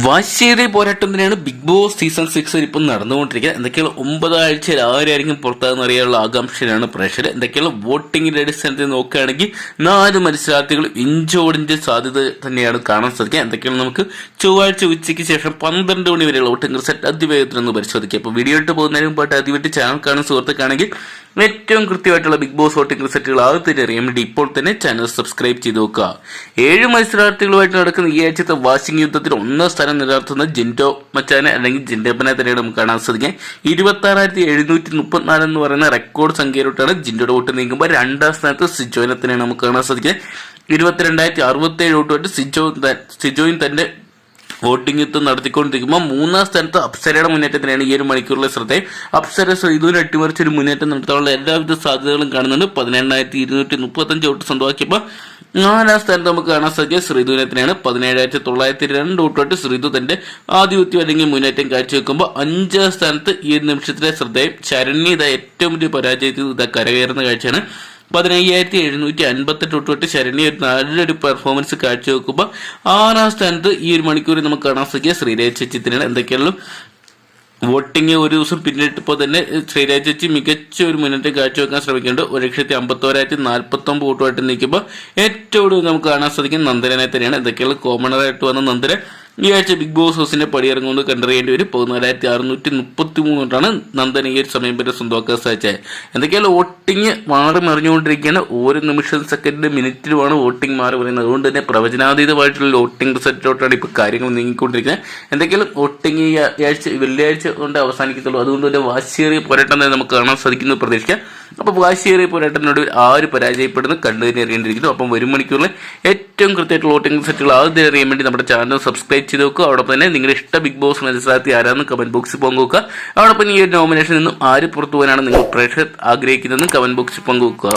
വാശിയേറിയ പോരാട്ടം തന്നെയാണ് ബിഗ് ബോസ് സീസൺ സിക്സ് ഇപ്പം നടന്നുകൊണ്ടിരിക്കുന്നത്. എന്തൊക്കെയാണ് ഒമ്പതാഴ്ചയിൽ ആരായിരിക്കും പുറത്താകുന്ന അറിയാനുള്ള ആകാംക്ഷയിലാണ് പ്രേക്ഷകർ. എന്തൊക്കെയാണ് വോട്ടിങ്ങിന്റെ അടിസ്ഥാനത്തിൽ നോക്കുകയാണെങ്കിൽ നാല് മത്സരാർത്ഥികൾ ഇഞ്ചോടിന്റെ സാധ്യത തന്നെയാണ് കാണാൻ സാധിക്കുക. എന്തൊക്കെയാണ് നമുക്ക് ചൊവ്വാഴ്ച ഉച്ചയ്ക്ക് ശേഷം പന്ത്രണ്ട് മണി വരെയുള്ള വോട്ടിംഗ് റിസൾട്ട് അതിവേഗത്തിൽ ഒന്ന് പരിശോധിക്കുക അപ്പോൾ വീഡിയോ ഇട്ട് പോകുന്നതിന് മുമ്പായിട്ട് അതിവേറ്റ് ചാനൽ കാണുന്ന സുഹൃത്തുക്കാണെങ്കിൽ ഏറ്റവും കൃത്യമായിട്ടുള്ള ബിഗ് ബോസ് വോട്ടിംഗ് റിസൾട്ടുകൾ ആദ്യത്തെ അറിയാൻ വേണ്ടി ഇപ്പോൾ തന്നെ ചാനൽ സബ്സ്ക്രൈബ് ചെയ്ത് നോക്കുക. ഏഴ് മത്സരാർത്ഥികളുമായിട്ട് നടക്കുന്ന ഈ ആഴ്ചത്തെ വാഷിംഗ് യുദ്ധത്തിൽ ഒന്നാം സ്ഥാനം നിലനിർത്തുന്ന ജിൻഡോ മച്ചാനെ അല്ലെങ്കിൽ ജിൻഡപ്പനെ തന്നെയാണ് നമുക്ക് കാണാൻ സാധിക്കുക ഇരുപത്തി ആറായിരത്തി എഴുന്നൂറ്റി മുപ്പത്തിനാല് എന്ന് പറയുന്ന റെക്കോർഡ് സംഖ്യയിലോട്ടാണ് ജിൻഡോയുടെ വോട്ട് നീങ്ങുമ്പോൾ രണ്ടാം സ്ഥാനത്ത് സിജോനെ തന്നെയാണ് നമുക്ക് കാണാൻ സാധിക്കുക ഇരുപത്തിരണ്ടായിരത്തി അറുപത്തി ഏഴ് വോട്ടുമായിട്ട് സിജോ സിജോയും തന്റെ വോട്ടിംഗ് യുദ്ധം നടത്തിക്കൊണ്ടിരിക്കുമ്പോൾ മൂന്നാം സ്ഥാനത്ത് അപ്സരയുടെ മുന്നേറ്റത്തിനാണ് ഈ ഒരു മണിക്കൂറിലെ ശ്രദ്ധ. അപ്സര ഇതുവരെ അട്ടിമറിച്ച് ഒരു മുന്നേറ്റം നടത്താനുള്ള എല്ലാവിധ സാധ്യതകളും കാണുന്നുണ്ട്. പതിനെണ്ണായിരത്തി ഇരുന്നൂറ്റി മുപ്പത്തഞ്ച് വോട്ട് സ്വന്തമാക്കിയപ്പോൾ നാലാം സ്ഥാനത്ത് നമുക്ക് കാണാൻ സാധിക്കുക ശ്രീധുവിനത്തിനാണ് പതിനേഴായിരത്തി തൊള്ളായിരത്തി രണ്ട് വോട്ടോട്ട് ശ്രീധു തന്റെ ആധിപത്യം അല്ലെങ്കിൽ മുന്നേറ്റം കാഴ്ചവെക്കുമ്പോൾ അഞ്ചാം സ്ഥാനത്ത് ഈ നിമിഷത്തിലെ ശ്രദ്ധയും ശരണ്യ ഇതാ ഏറ്റവും വലിയ പരാജയത്തിൽ ഇതാ കരകയറുന്ന കാഴ്ചയാണ്. പതിനയ്യായിരത്തി എഴുന്നൂറ്റി അൻപത്തെട്ട് തൊട്ട് ശരണ്യ ഒരു നല്ലൊരു പെർഫോമൻസ് കാഴ്ചവെക്കുമ്പോൾ ആറാം സ്ഥാനത്ത് ഈ ഒരു മണിക്കൂറിൽ നമുക്ക് കാണാൻ സാധിക്കുക ശ്രീരാജ് ചേച്ചിത്തിനാണ് എന്തൊക്കെയാണല്ലോ വോട്ടിംഗ് ഒരു ദിവസം പിന്നിട്ടപ്പോൾ തന്നെ ശ്രീരാജ് ചേച്ചി മികച്ച ഒരു മുന്നേറ്റം കാഴ്ചവെക്കാൻ ശ്രമിക്കുന്നുണ്ട്. ഒരു ലക്ഷത്തി അമ്പത്തോരായിരത്തി നാൽപ്പത്തി ഒമ്പത് വോട്ടുമായിട്ട് നിൽക്കുമ്പോൾ ഏറ്റവും കൂടുതൽ നമുക്ക് കാണാൻ സാധിക്കും നന്ദനെ തന്നെയാണ്. എന്തൊക്കെയാണ് കോമണറായിട്ട് വന്ന നന്ദനെ ഈ ആഴ്ച ബിഗ് ബോസ് ഹൗസിന്റെ പടിയിറങ്ങുന്നത് കണ്ടറിയേണ്ടി വരും. പതിനാലായിരത്തി അറുന്നൂറ്റി മുപ്പത്തി മൂന്നോട്ടാണ് നന്ദൻ ഈ ഒരു സമയം വരെ സ്വന്തമാക്കാൻ സാധിച്ചത്. എന്തൊക്കെയാണ് വോട്ടിംഗ് മാറി മറിഞ്ഞുകൊണ്ടിരിക്കുകയാണ് ഓരോ നിമിഷം സെക്കൻഡ് മിനിറ്റിലുമാണ് വോട്ടിംഗ് മാറി പറയുന്നത് അതുകൊണ്ട് തന്നെ പ്രവചനാതീതമായിട്ടുള്ള വോട്ടിംഗ് റിസൾട്ടിലോട്ടാണ് ഇപ്പോൾ കാര്യങ്ങൾ നീങ്ങിക്കൊണ്ടിരിക്കുന്നത്. എന്തൊക്കെയാണ് വോട്ടിംഗ് ഈ ആഴ്ച വെള്ളിയാഴ്ച കൊണ്ട് അവസാനിക്കത്തുള്ളൂ. അതുകൊണ്ട് തന്നെ വാശിയേറിയ പോരാട്ടം തന്നെ നമുക്ക് കാണാൻ സാധിക്കുന്നു പ്രതീക്ഷിക്കാം. അപ്പോൾ വാശിയേറിയ പോരാട്ടത്തിനൊടുവിൽ ആര് പരാജയപ്പെടുന്നു കണ്ടു തന്നെ അറിയേണ്ടിയിരിക്കുന്നു അപ്പം വരും മണിക്കൂറിൽ ഏറ്റവും കൃത്യമായിട്ടുള്ള വോട്ടിംഗ് സെറ്റുകൾ ആദ്യം അറിയാൻ വേണ്ടി നമ്മുടെ ചാനൽ സബ്സ്ക്രൈബ് ചെയ്ത് നോക്കുക അതോടൊപ്പം തന്നെ നിങ്ങളുടെ ഇഷ്ട ബിഗ് ബോസ് മത്സരാർത്ഥി ആരാന്ന് കമന്റ് ബോക്സിൽ പങ്കുവെക്കുക. അതോടൊപ്പം ഈ ഒരു നോമിനേഷനിൽ നിന്നും ആര് പുറത്തു പോകാനാണ് നിങ്ങൾ പ്രേക്ഷകർ ആഗ്രഹിക്കുന്നതെന്ന് കമന്റ് ബോക്സിൽ പങ്കുവെക്കുക.